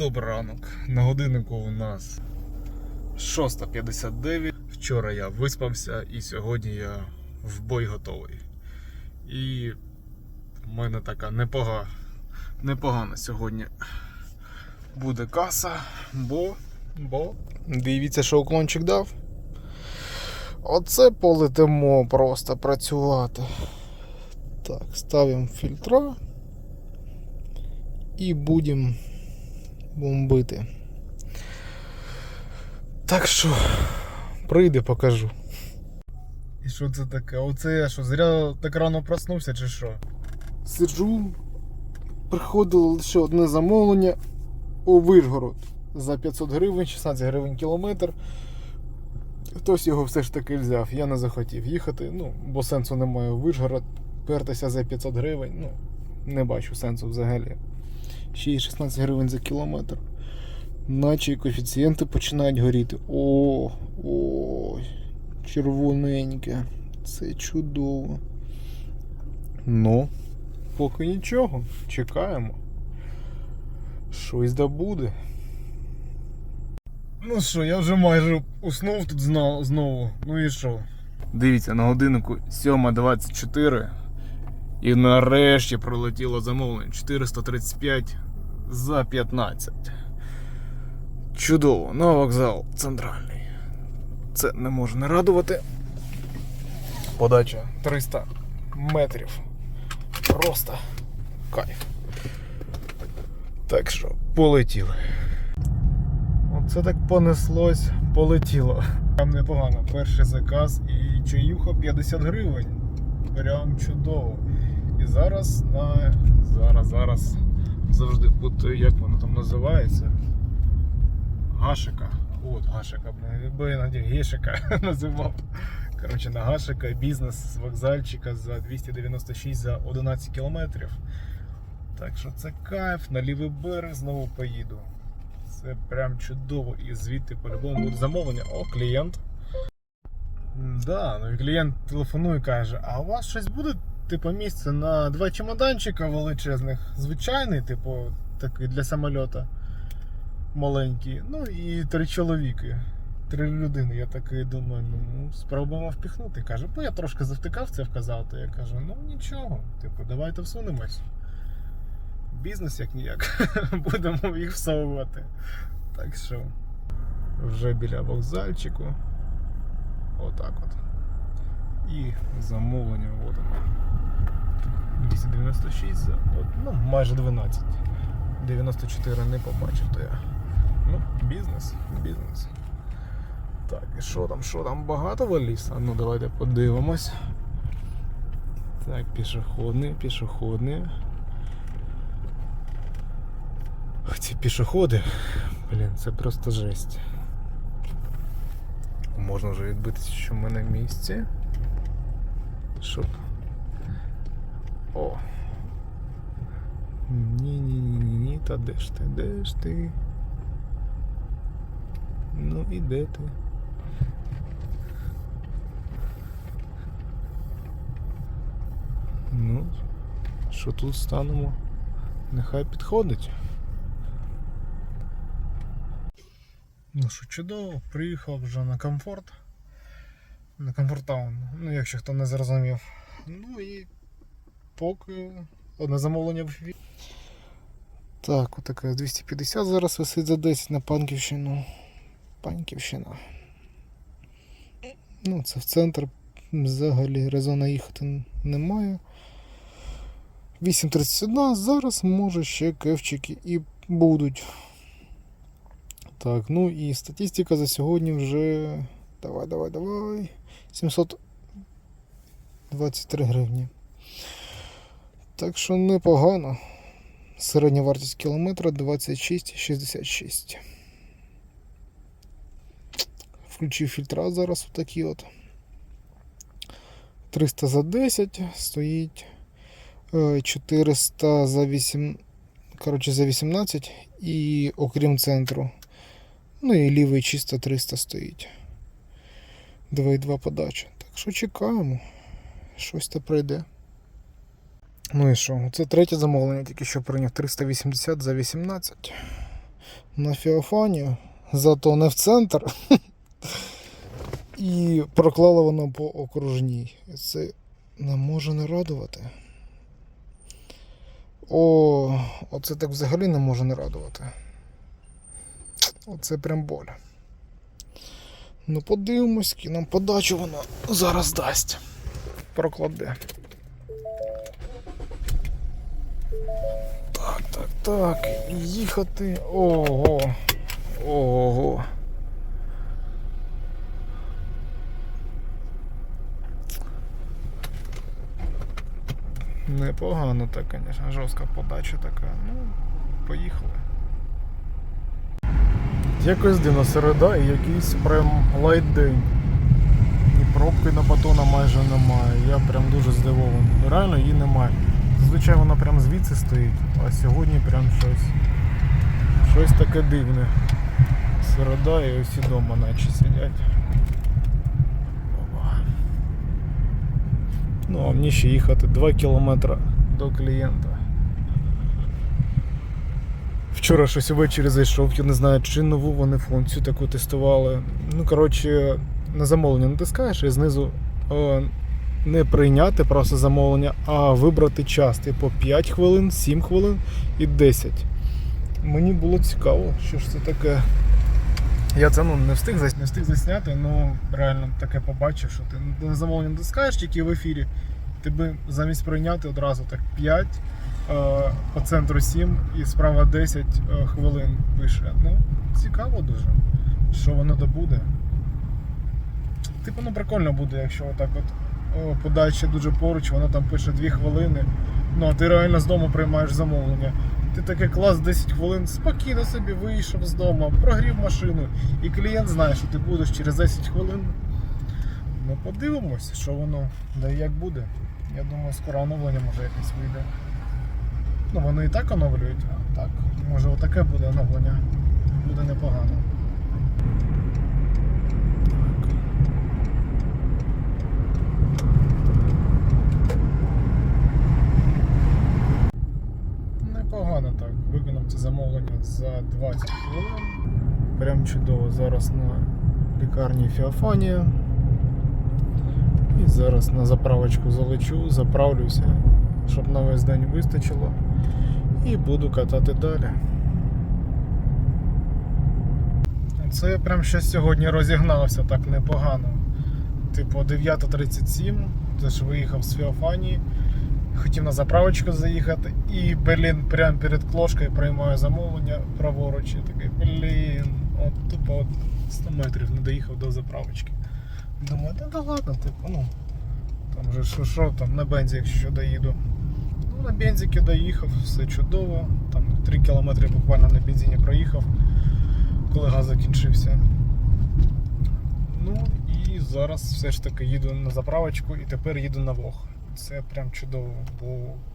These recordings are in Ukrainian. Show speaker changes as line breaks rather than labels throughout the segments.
Добрий ранок. На годиннику у нас 6.59. Вчора я виспався і сьогодні я в бой готовий. І в мене така непогана, непогана сьогодні буде каса, бо, бо дивіться, що уклончик дав. Оце полетимо просто працювати. Так, ставимо фільтра і будемо бомбити. Так що, прийде, покажу. І що це таке? Оце я що, зря так рано проснувся чи що? Сиджу, приходило лише одне замовлення у Вишгород за 500 гривень, 16 гривень кілометр. Хтось його все ж таки взяв, я не захотів їхати, ну, бо сенсу немає у Вишгород. Пертися за 500 гривень, ну, не бачу сенсу взагалі. Ще й 16 гривень за кілометр. Наче коефіцієнти починають горіти. О, ой, червоненьке. Це чудово. Ну, поки нічого. Чекаємо. Щось да буде. Ну що, я вже майже уснув тут знову. Ну і що? Дивіться, на годиннику 7.24. І нарешті пролетіло замовлення 435 за 15. Чудово, на вокзал центральний. Це не може не радувати. Подача 300 метрів. Просто кайф. Так що, полетіли. Оце так понеслось, полетіло. Там непогано. Перший заказ і чаюха 50 гривень. Прям чудово. І зараз на. Зараз, зараз завжди буде, як воно там називається. Гашика. От Гашика, бо я іноді Гешика називав. Коротше, на Гашика бізнес з вокзальчика за 296 за 11 кілометрів. Так що це кайф, на лівий берег знову поїду. Це прям чудово. І звідти по-любому буде замовлення. О, клієнт. Да, ну і клієнт телефонує і каже: а у вас щось буде, типу, місце на два чемоданчика величезних, звичайний, типу, такий для самольота маленький. Ну і три чоловіки. Три людини. Я такий думаю, ну спробуємо впіхнути. Каже, бо я трошки завтикав це вказав, то я кажу, ну нічого, типу, давайте всунемось. Бізнес як ніяк. Будемо їх всовувати. Так що вже біля вокзальчику. Отак от. І замовлення от воно. 296 за от, ну, майже 12. 94 не побачив, то я. Ну, бізнес, бізнес. Так, і що там, що там багато валіз? А ну давайте подивимось. Так, пішохідний, пішохідний. Ці пішоходи, блін, це просто жесть. Можна вже відбитися, що ми на місці. Щоб. О. Ні-ні-ні-ні, та де ж ти, де ж ти? Ну і де ти? Ну, що тут станемо? Нехай підходить. Ну що, чудово, приїхав вже на комфорт. На комфортаун, ну якщо хто не зрозумів. Ну і поки одне замовлення в. Так, отаке 250 зараз висить за 10 на Панківщину. Панківщина. Ну, це в центр взагалі резона їхати немає. 8.31, зараз може ще кевчики і будуть. Так, ну і статистика за сьогодні вже. Давай, давай, давай. 723 гривні. Так що непогано. Середня вартість кілометра 26,66. Включив фільтра зараз отакі от. 300 за 10 стоїть. е, 400 за 8. Коротше, за 18 і окрім центру. Ну і лівий чисто 300 стоїть. 2,2 подача. Так що чекаємо. Щось то прийде. Ну і що? Це третє замовлення, тільки що прийняв 380 за 18. на Феофанію, зато не в центр. І проклала воно по окружній. Це не може не радувати. О, оце так взагалі не може не радувати. Оце прям боль. Ну, подивимось, ки нам подачу воно зараз дасть. Прокладе. Так, так, так. Їхати. Ого. Ого. Непогано так, звісно, жорстка подача така. Ну, поїхали. Якось дивно середа і якийсь прям лайт день. І пробки на батона майже немає. Я прям дуже здивований. Ну, Реально її немає. Зазвичай вона прям звідси стоїть, а сьогодні прям щось. Щось таке дивне. Середа і усі вдома наче сидять. Ну, а мені ще їхати 2 кілометри до клієнта. Вчора щось увечері зайшов, я не знаю, чи нову вони функцію таку тестували. Ну, коротше, на замовлення натискаєш і знизу е, не прийняти просто замовлення, а вибрати час. Типу 5 хвилин, 7 хвилин і 10. Мені було цікаво, що ж це таке. Я це ну, не встиг не встиг засняти, ну реально таке побачив, що ти на замовлення натискаєш тільки в ефірі. Тебе замість прийняти одразу так 5, е, по центру 7 і справа 10 е, хвилин пише. Ну, цікаво дуже, що воно добуде. Типу, ну прикольно буде, якщо отак от подача дуже поруч, воно там пише 2 хвилини. Ну, а ти реально з дому приймаєш замовлення. Ти таке клас 10 хвилин, спокійно собі вийшов з дому, прогрів машину, і клієнт знає, що ти будеш через 10 хвилин. Ну, подивимось, що воно, да як буде. Я думаю, скоро оновлення може якесь вийде. Ну, вони і так оновлюють, а так. Може отаке буде оновлення. Буде непогано. Непогано так. Виконав це замовлення за 20 хвилин. Прям чудово. Зараз на лікарні Феофанія. І зараз на заправочку залечу, заправлюся, щоб на весь день вистачило. І буду катати далі. Це я прям ще сьогодні розігнався так непогано. Типу 9.37, теж виїхав з Феофанії. Хотів на заправочку заїхати і, блін, прямо перед клошкою приймаю замовлення праворуч. Я такий, блін, от тупо от 100 метрів не доїхав до заправочки. Думаю, та да ладно, типу, ну. Там же що, що там на бензі, якщо що доїду. Ну, на бензики доїхав, все чудово. Там 3 кілометри буквально на бензині проїхав, коли газ закінчився. Ну і зараз все ж таки їду на заправочку і тепер їду на Вог. Це прям чудово, бо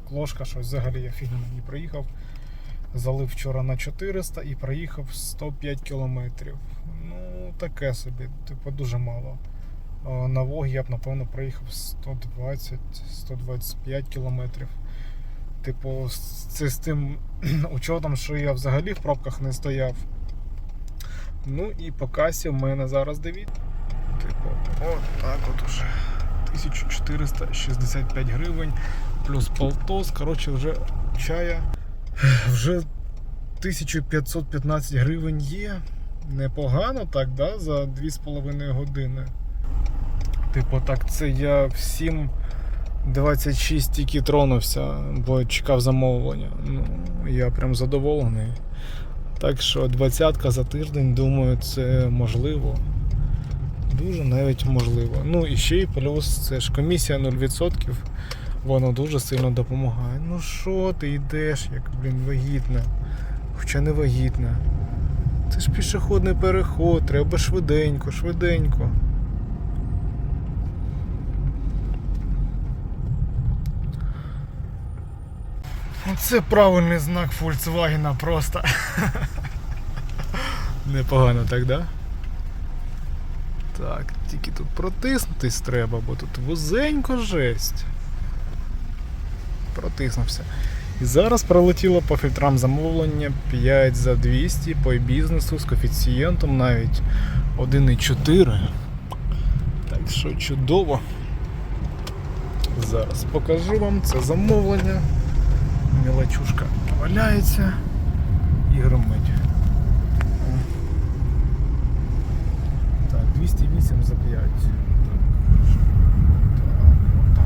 клошка щось взагалі я фігня не проїхав. Залив вчора на 400 і проїхав 105 кілометрів. Ну, таке собі, типу, дуже мало. На Вог я б, напевно, проїхав 120-125 кілометрів. Типу, це з тим учетом, що я взагалі в пробках не стояв. Ну і по касі в мене зараз дивіться. Типу, от так от уже. 1465 гривень, плюс полтос, коротше, вже чая. Вже 1515 гривень є. Непогано так, да, за 2,5 години. Типу, так, це я всім 26 тільки тронувся, бо чекав замовлення. Ну, я прям задоволений. Так що двадцятка за тиждень, думаю, це можливо. Дуже навіть можливо. Ну і ще й плюс це ж комісія 0%. Воно дуже сильно допомагає. Ну що ти йдеш, як блін, вагітна. Хоча не вагітна. Це ж пішохідний переход, треба швиденько, швиденько. Це правильний знак Volkswagen просто. Непогано так, да? Так, тільки тут протиснутись треба, бо тут вузенько жесть. Протиснувся. І зараз пролетіло по фільтрам замовлення 5 за 200 по бізнесу з коефіцієнтом навіть 1,4. Так що чудово. Зараз покажу вам це замовлення. Мілачушка валяється і громить. Так, 208 за 5. Так, що? Так, отак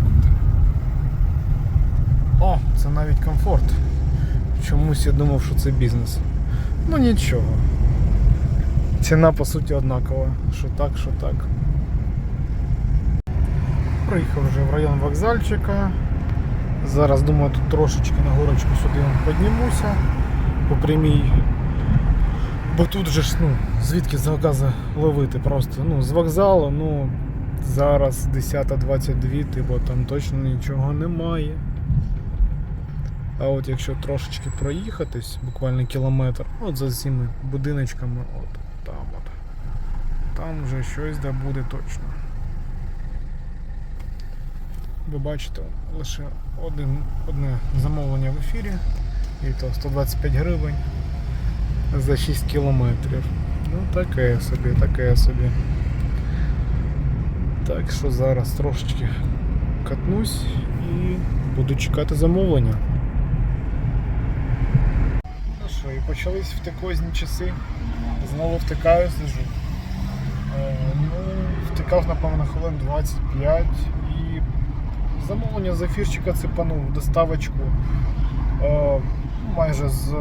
от. О, це навіть комфорт. Чомусь я думав, що це бізнес. Ну нічого. Ціна по суті однакова. Що так, що так. Приїхав вже в район вокзальчика. Зараз думаю тут трошечки на горочку сюди піднімуся по прямій. Бо тут же ж, ну, звідки закази ловити просто. Ну, з вокзалу, ну, зараз 10.22, типу там точно нічого немає. А от якщо трошечки проїхатись, буквально кілометр, от за цими будиночками, от там от. Там вже щось да буде точно. Ви бачите лише один, одне замовлення в ефірі, і то 125 гривень за 6 кілометрів. Ну таке собі, таке собі. Так що зараз трошечки катнусь і буду чекати замовлення. Ну що, і почались втекозні часи. Знову втикаю, сижу. Е, ну, втикав, напевно, хвилин 25 і замовлення з ефірчика цепанув доставочку е, майже з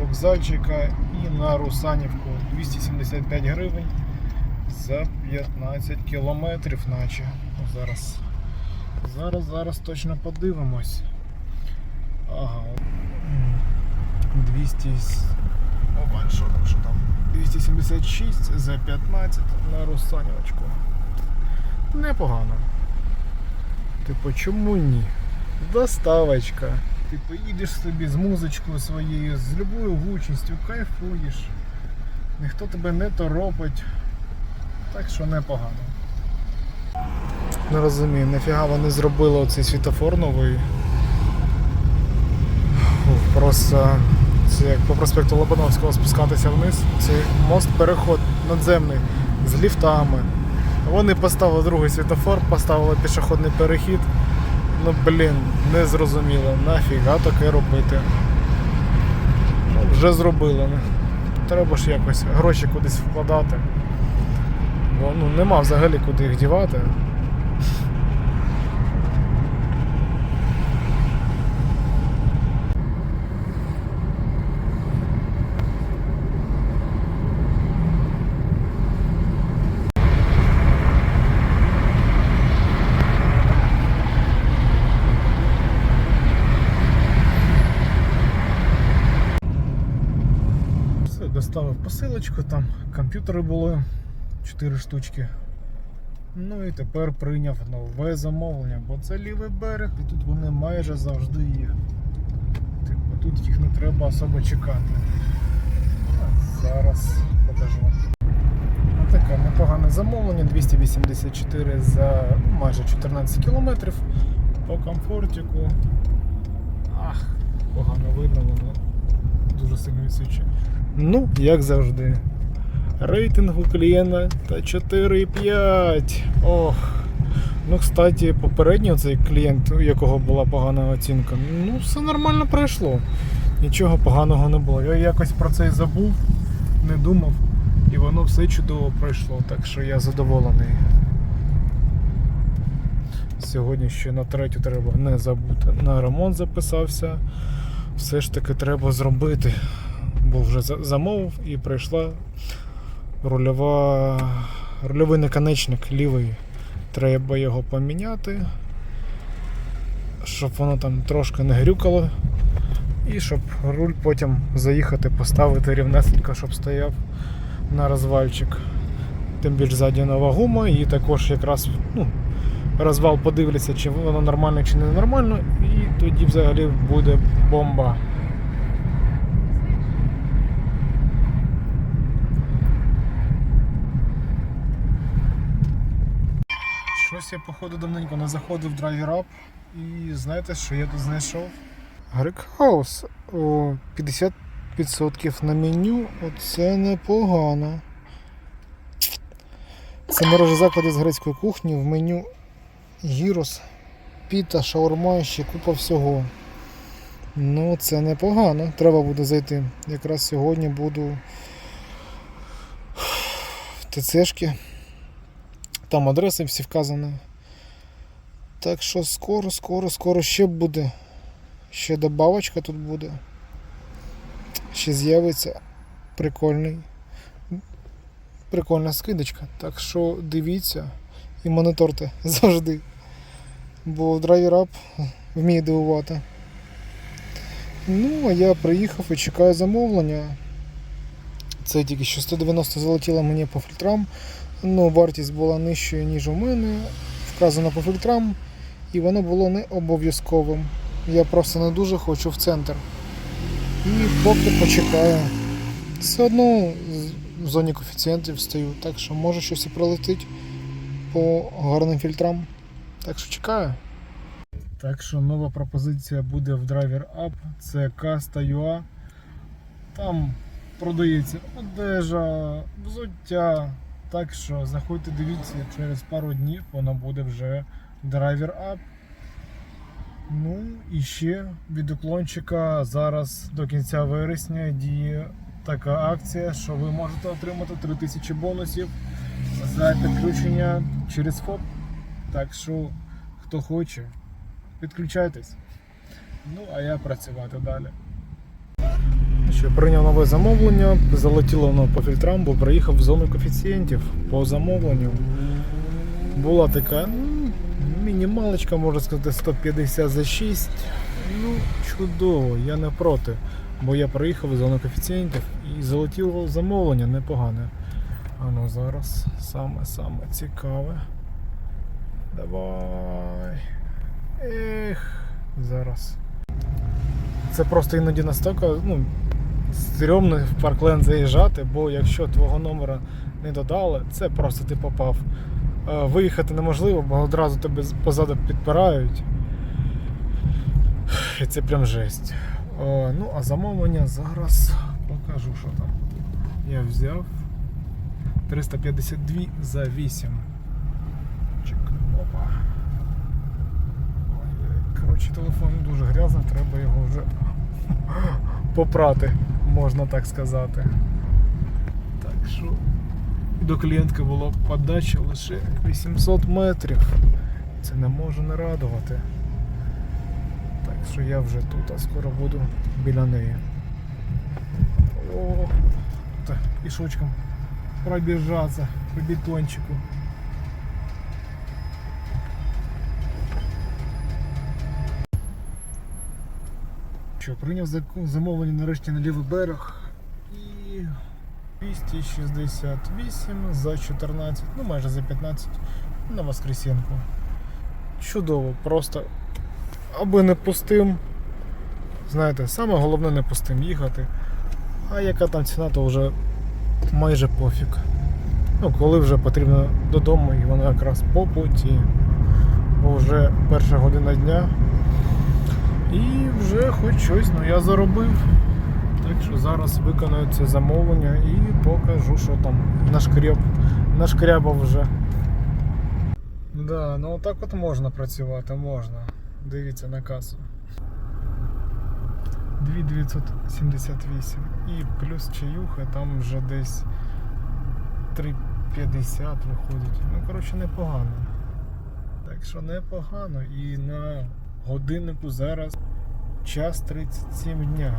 вокзальчика і на Русанівку 275 гривень за 15 кілометрів, наче. Зараз, зараз, зараз точно подивимось. Ага. 200. с- що що там? 276 за 15 на Русанівочку. Непогано. Типу, чому ні? Доставочка. Ти поїдеш собі з музичкою своєю, з любою гучністю, кайфуєш. Ніхто тебе не торопить. Так що непогано. Не розумію, нафіга вони зробили оцей світофор новий. Просто це як по проспекту Лобановського спускатися вниз. Це мост-переход надземний з ліфтами. Вони поставили другий світофор, поставили пішохідний перехід. Ну блін, не зрозуміло, нафіга таке робити. Вже зробили. Треба ж якось гроші кудись вкладати. Бо ну, нема взагалі куди їх дівати. Все, доставив посилочку, там комп'ютери були 4 штучки. Ну і тепер прийняв нове замовлення, бо це лівий берег, і тут вони майже завжди є. Типу, тут їх не треба особо чекати. Зараз покажу. Ну, таке непогане замовлення, 284 за майже 14 кілометрів по комфортику. Ах, погано видно воно дуже сильно відсвічує. Ну, як завжди. Рейтинг у клієнта та 4,5. Ох. Ну, кстати, попередньо цей клієнт, у якого була погана оцінка, ну, все нормально пройшло. Нічого поганого не було. Я якось про це і забув, не думав, і воно все чудово пройшло, так що я задоволений. Сьогодні ще на третю треба не забути. На ремонт записався. Все ж таки треба зробити. Бо вже замовив і прийшла рульова, рульовий наконечник лівий. Треба його поміняти, щоб воно там трошки не грюкало. І щоб руль потім заїхати, поставити рівнесенько, щоб стояв на розвальчик. Тим більш ззаді нова гума, і також якраз ну, розвал подивляться, чи воно нормально, чи не нормально, і тоді взагалі буде бомба. Щось я, походу, давненько не заходив в Driver Up. І знаєте, що я тут знайшов? Грек Хаус. 50% на меню. Оце непогано. Це мережа заклади з грецької кухні. В меню гірос, піта, шаурма, ще купа всього. Ну, це непогано. Треба буде зайти. Якраз сьогодні буду в ТЦшки. Там адреси всі вказані. Так що скоро, скоро, скоро ще буде. Ще добавочка тут буде. Ще з'явиться прикольний. Прикольна скидочка. Так що дивіться і моніторте завжди. Бо драйвер-ап вміє дивувати. Ну, а я приїхав і чекаю замовлення. Це тільки що 190 залетіло мені по фільтрам. Ну, вартість була нижчою, ніж у мене. Вказано по фільтрам, і воно було не обов'язковим. Я просто не дуже хочу в центр. І поки почекаю. Все одно в зоні коефіцієнтів стою, так що може щось і пролетить по гарним фільтрам. Так що чекаю. Так що нова пропозиція буде в Driver Up. Це Casta.ua. Там продається одежа, взуття. Так що заходьте, дивіться, через пару днів воно буде вже Driver Up. Ну і ще від уклончика зараз до кінця вересня діє така акція, що ви можете отримати 3000 бонусів за підключення через ФОП. Так що, хто хоче, підключайтесь. Ну, а я працювати далі. Прийняв нове замовлення, залетіло воно по фільтрам, бо приїхав в зону коефіцієнтів по замовленню. Була така ну, мінімалочка, можна сказати, 150 за 6. Ну, чудово, я не проти. Бо я приїхав в зону коефіцієнтів і залетіло замовлення непогане. А ну зараз саме-саме цікаве. Давай. Ех, зараз. Це просто іноді настільки, ну, стрьомно в паркленд заїжджати, бо якщо твого номера не додали, це просто ти попав. Е, Виїхати неможливо, бо одразу тебе позаду підпирають. І це прям жесть. Е, Ну, а замовлення зараз покажу, що там. Я взяв 352 за 8. Чек. Опа. Коротше, телефон дуже грязний, треба його вже попрати, можна так сказати. Так що до клієнтки було подача лише 800 метрів. Це не може не радувати. Так що я вже тут, а скоро буду біля неї. О, так, пішочком пробіжатися по бетончику. Що, прийняв замовлення нарешті на лівий берег і 268 за 14, ну майже за 15 на Воскресенку. Чудово, просто аби не пустим. Знаєте, саме головне не пустим їхати. А яка там ціна, то вже майже пофіг. Ну, коли вже потрібно додому, і воно якраз по путі. Бо вже перша година дня. І вже хоч щось, ну я заробив. Так що зараз виконую це замовлення і покажу, що там нашкряб, нашкрябав вже. Да, ну отак от можна працювати, можна. Дивіться на касу. 2978. І плюс чаюха, там вже десь 3,50 виходить. Ну, коротше, непогано. Так що непогано. І на годиннику зараз час 37 дня.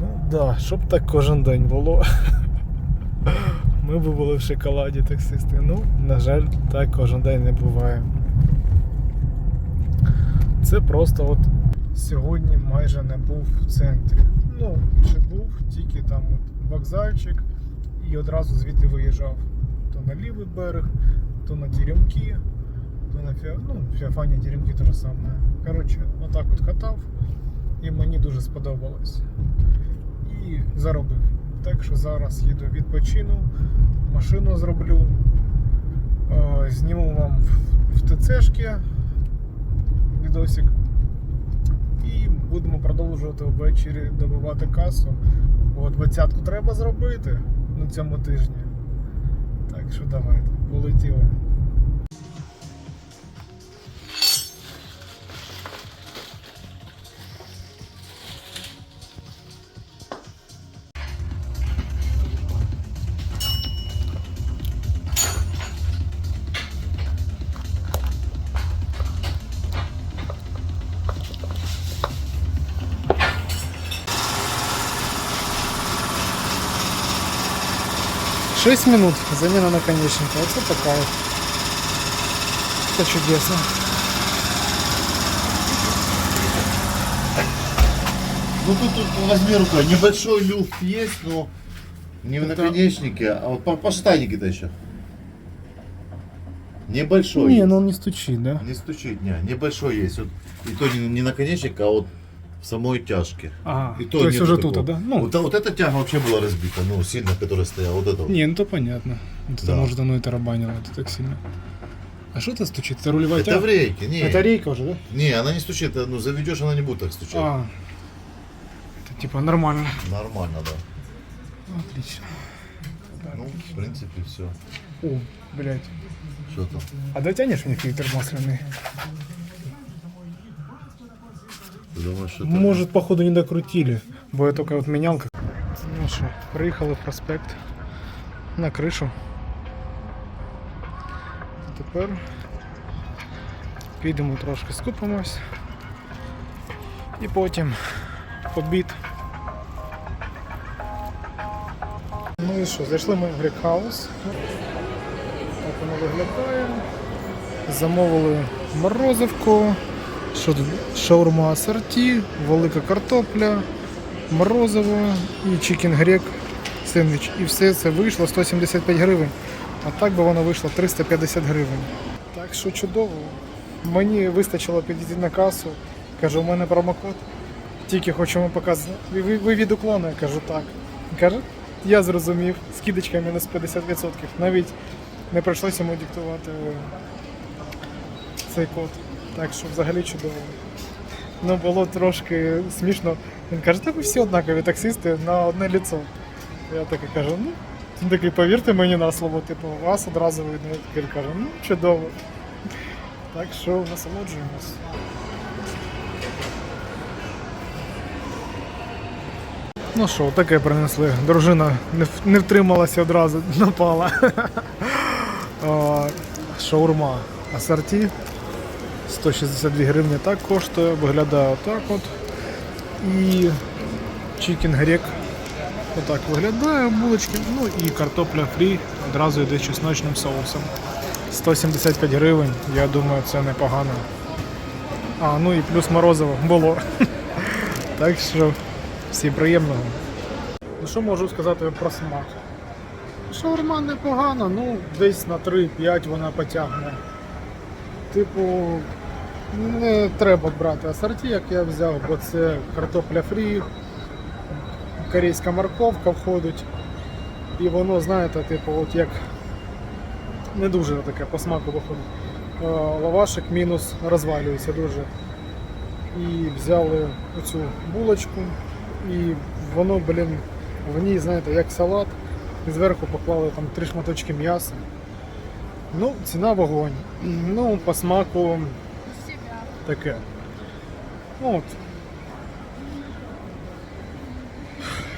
Ну да, щоб так кожен день було. Ми б були в шоколаді таксисти. Ну, на жаль, так кожен день не буває. Це просто от сьогодні майже не був в центрі. Ну, чи був, тільки там от вокзальчик і одразу звідти виїжджав. То на лівий берег, то на Теремки, то на Фіа... ну, Фіафані Теремки те ж саме. Коротше, отак от катав і мені дуже сподобалось. І заробив. Так що зараз їду відпочину, машину зроблю, зніму вам в- ТЦшки відосик будемо продовжувати ввечері добивати касу. Бо двадцятку треба зробити на цьому тижні. Так що давайте, полетіли. Шесть минут замена наконечника. Это такая. Это чудесно.
Ну тут, тут возьми рукой, небольшой люфт есть, но не в наконечнике, а вот по, по штатике-то еще. Небольшой.
Не,
есть.
ну он не стучит, да?
Не стучит, не, небольшой есть. Вот, и то не, не наконечник, а вот самой тяжке.
Ага,
И
то, есть
нету
уже
такого.
тут, да? Ну,
Вот, а вот эта тяга вообще была разбита, ну, сильно, которая стояла. Вот это вот.
не, ну то понятно. Это
Да.
может оно и тарабанило, это так сильно. А что это стучит? Это рулевая
Это
тяга?
в рейке, не.
Это рейка уже, да?
Не, она не стучит, ну заведешь, она не будет так стучать.
А, это типа нормально.
Нормально, да.
Отлично.
Ну, в принципе, все.
О, блядь.
Что там?
А дотянешь мне фильтр масляный?
Что это...
Может, походу, не докрутили, бо я только вот менял. Как... Ну що, приїхали в проспект на кришу. Тепер підемо трошки скупимось. І потім обід. Ну і що, зайшли ми в Грікхаус. Так воно виглядає. Замовили морозивку. Шаурма асорті, велика картопля, морозиво і чікен грек сендвіч. І все це вийшло 175 гривень. А так би воно вийшло 350 гривень. Так що чудово. Мені вистачило підійти на касу. Кажу, у мене промокод. Тільки хочемо показати. Ви, ви, від уклону? Я кажу, так. Каже, я зрозумів, скидочка мінус 50%. Навіть не прийшлося йому диктувати цей код. Так що взагалі чудово. Ну було трошки смішно. Він каже, та ви всі однакові таксисти на одне ліцо. Я таки кажу, ну, він такий, повірте мені на слово, типу, вас одразу видно. Я такий кажу, ну, чудово. Так що насолоджуємось. Ну що, таке принесли. Дружина не, втрималася одразу, напала. Шаурма асорті. 162 гривні так коштує, виглядає отак от. І чікен грек отак виглядає булочки. Ну і картопля фрі одразу йде з чесночним соусом. 175 гривень, я думаю, це непогано. А, ну і плюс морозиво було. Так що всім приємного. Ну що можу сказати про смак? Шаурма непогана, ну десь на 3-5 вона потягне. Типу, не треба брати асорті, як я взяв, бо це картопля фрі, корейська морковка входить. І воно, знаєте, типу, от як не дуже таке по смаку виходить. Е, Лавашик мінус розвалюється дуже. І взяли оцю булочку, і воно, блін, в ній, знаєте, як салат. І зверху поклали там три шматочки м'яса. Ну, ціна вогонь. Ну, по смаку таке. Ну, от.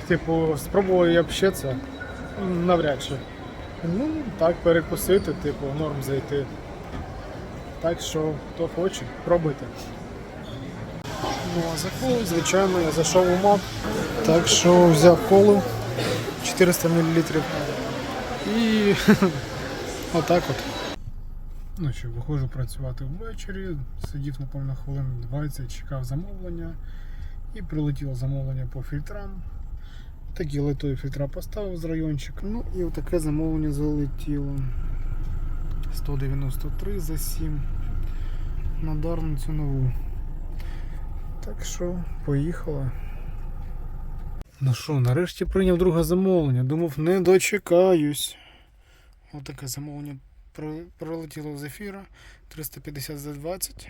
Типу, спробую я б ще це. Навряд чи. Ну, так, перекусити, типу, норм зайти. Так що, хто хоче, пробуйте. Ну, а за колу, звичайно, я зайшов у мак. Так що взяв колу 400 мл. І отак от. Ну що, виходжу працювати ввечері, сидів, напевно, хвилин 20, чекав замовлення. І прилетіло замовлення по фільтрам. Такі литові фільтра поставив з райончик. Ну і отаке замовлення залетіло. 193 за 7 на Дарницю нову. Так що, поїхали. Ну що, нарешті прийняв друге замовлення. Думав, не дочекаюсь. Отаке замовлення пролетіло з ефіра 350 за 20.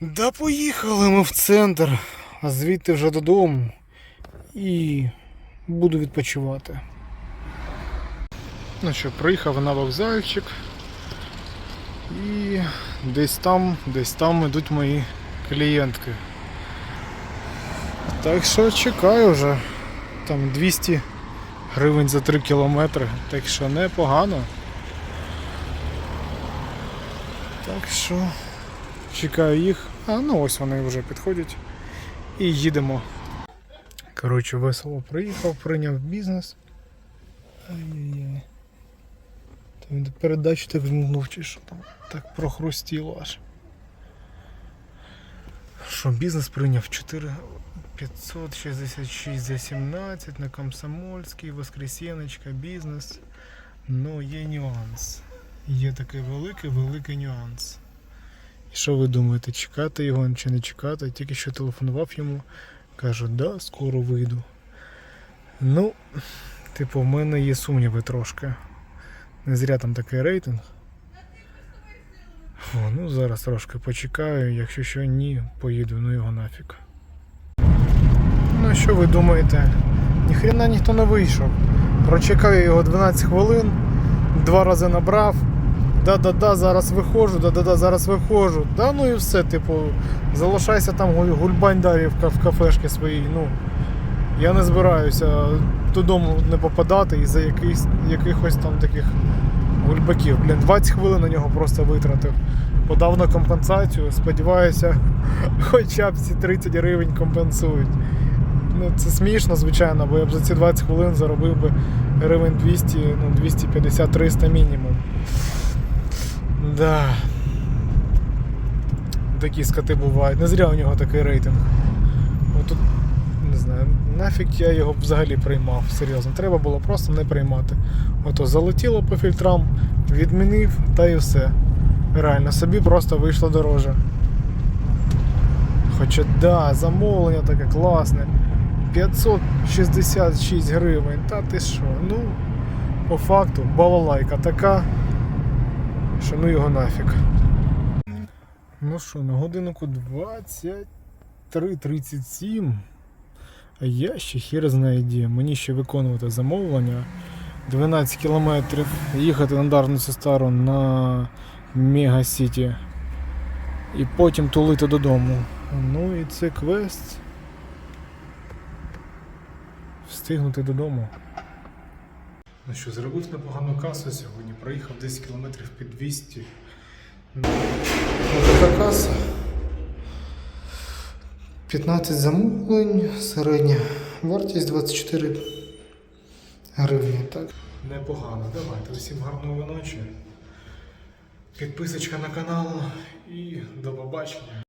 Да поїхали ми в центр, а звідти вже додому. І буду відпочивати. Ну що, приїхав на вокзальчик. І десь там, десь там йдуть мої клієнтки. Так що чекаю вже. Там 200 гривень за 3 кілометри. Так що непогано. Так що чекаю їх. А ну ось вони вже підходять. І їдемо. Коротше, весело приїхав, прийняв бізнес. Ай-яй-яй. Він передачу так змігнув чи що там. Так прохрустіло аж. Що бізнес прийняв 4 566 за 17 на Комсомольський, Воскресеночка, бізнес. Ну, є нюанс. Є такий великий, великий нюанс. І що ви думаєте, чекати його чи не чекати? Тільки що телефонував йому, кажу, да, скоро вийду. Ну, типу, в мене є сумніви трошки. Не зря там такий рейтинг. О, ну зараз трошки почекаю, якщо що ні, поїду, ну його нафіг. Ну що ви думаєте? Ніхрена ніхто не вийшов. Прочекав я його 12 хвилин, два рази набрав. Да-да-да, зараз виходжу, да-да-да, зараз виходжу. Да, ну і все, типу, залишайся там гульбань далі в кафешки своїй. Ну, я не збираюся додому не попадати із-за якихось, якихось там таких гульбаків. Блін, 20 хвилин на нього просто витратив. Подав на компенсацію, сподіваюся, хоча б ці 30 гривень компенсують. Ну, це смішно, звичайно, бо я б за ці 20 хвилин заробив би гривень 200, ну, 250-300 мінімум. Да. Такі скоти бувають. Не зря у нього такий рейтинг. Отут, не знаю, нафіг я його взагалі приймав. Серйозно. Треба було просто не приймати. Ото залетіло по фільтрам, відмінив та і все. Реально, собі просто вийшло дороже. Хоча да, замовлення таке класне. 566 гривень. Та ти що? Ну, по факту, балалайка така, що ну його нафіг. Ну що, на годиннику 23.37. А я ще хер знає де. Мені ще виконувати замовлення. 12 кілометрів їхати на Дарницю Стару на Мега Сіті. І потім тулити додому. Ну і це квест. Встигнути додому. Ну що, зробив непогану касу сьогодні. Проїхав 10 кілометрів під 200. Ну, така каса. 15 замовлень, середня вартість 24 гривні. Так? Непогано. Давайте. Усім гарної ночі. Підписочка на канал і до побачення.